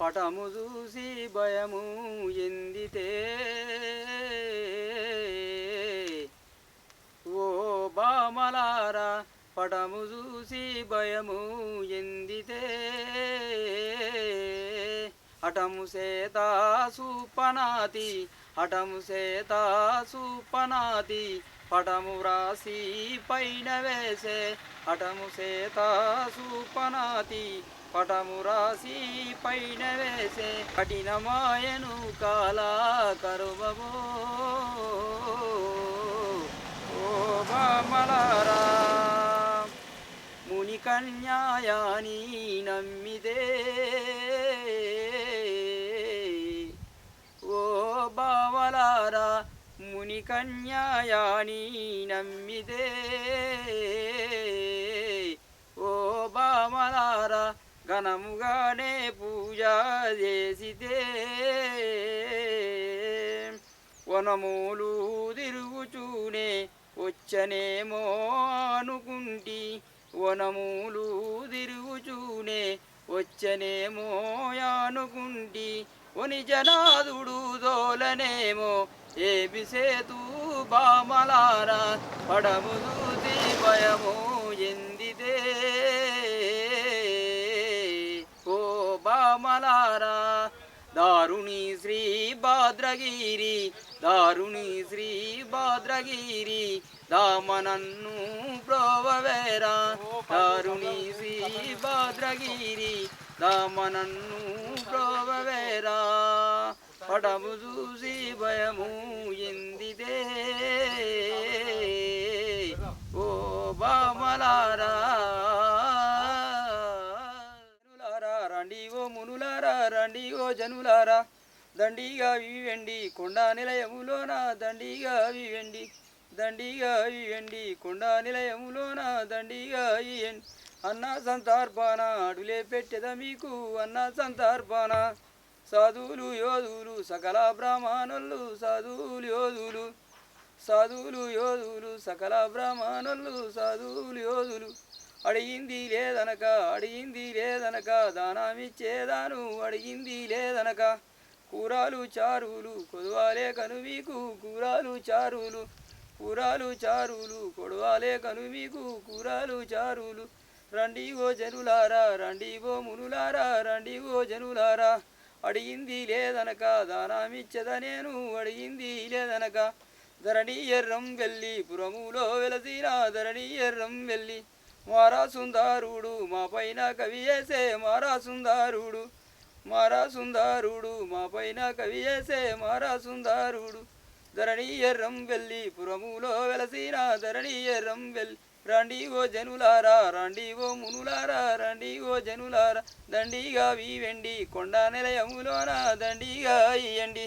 పటము చూసి భయము ఎందితే? ఓ బామలారా పటము చూసి భయము ఎంది హఠము సేత సూపనాతి హఠము సేత సూపనాతి పటము వ్రాసి పైన వేసే హఠము సేత సూపనాతి పటము రాసి పైన వేసే కఠినమాయను కాలా కరువవో. ఓ బామలారా ముని కన్యాయాని నమ్మిదే ఓ బావలారా ముని కన్యాయాని నమ్మిదే ఓ బామలారా ఘనముగానే పూజ చేసితే వనమూలు తిరుగుచూనే వచ్చనేమో అనుకుంటి వనములు తిరుగుచూనే వచ్చనేమో అనుకుంటి ఒని జనాదుడు దోలనేమో ఏబి సేతు బామలారా పడము దీపయము ఎందిదే. ఓ బామలారా దారుణి శ్రీ భాద్రగిరి దారుణి శ్రీ భాద్రగిరి దామనన్ను ప్రోవవేరా. దారుణి శ్రీ భాద్రగిరి దామనన్ను ప్రోవవేరా. పడము చూసి భయము ఎందిదే. ఓ బామలారా. రండి ఓ మునులారా రండి ఓ జనులారా. దండిగా వివండి కొండ నిలయములోన దండిగా వివండి దండిగా వివండి కొండ నిలయములోన దండిగా ఇయండి అన్న సంతార్పణ అడులే పెట్టెద మీకు అన్న సంతార్పణ. సాధువులు యోధులు సకల బ్రాహ్మణులు సాధువులు యోధులు సాధువులు యోధులు సకల బ్రాహ్మణులు సాధువులు యోధులు అడిగింది లేదనక అడిగింది లేదనక దానమిచ్చేదాను అడిగింది లేదనక. కూరాలు చారులు కొదవాలే కను మీకు కూరాలు చారులు కూరాలు చారులు కొడవాలే కను మీకు కూరాలు చారులు రండి ఓ జనులారా రండి ఓ మునులారా రండి ఓ జనులారా. అడిగింది లేదనక దానామిచ్చద నేను అడిగింది లేదనక ధరణి ఎర్రం వెళ్ళి పురములో వెలసిన ధరణి ఎర్రం వెళ్ళి మారా సుందారుడు మా పైన కవి వేసే మారా సుందారుడు మారా సుందారుడు మా పైన కవి వేసే మారా సుందారుడు ధరణి ఎర్రం వెళ్ళి పురములో వెలసిన ధరణి ఎర్రం వెళ్ళి రండి ఓ జనులారా రండి ఓ మునులారా రండి ఓ జనులారా దండిగా వీవెండి కొండ నిలయములోన దండిగా ఇయ్యండి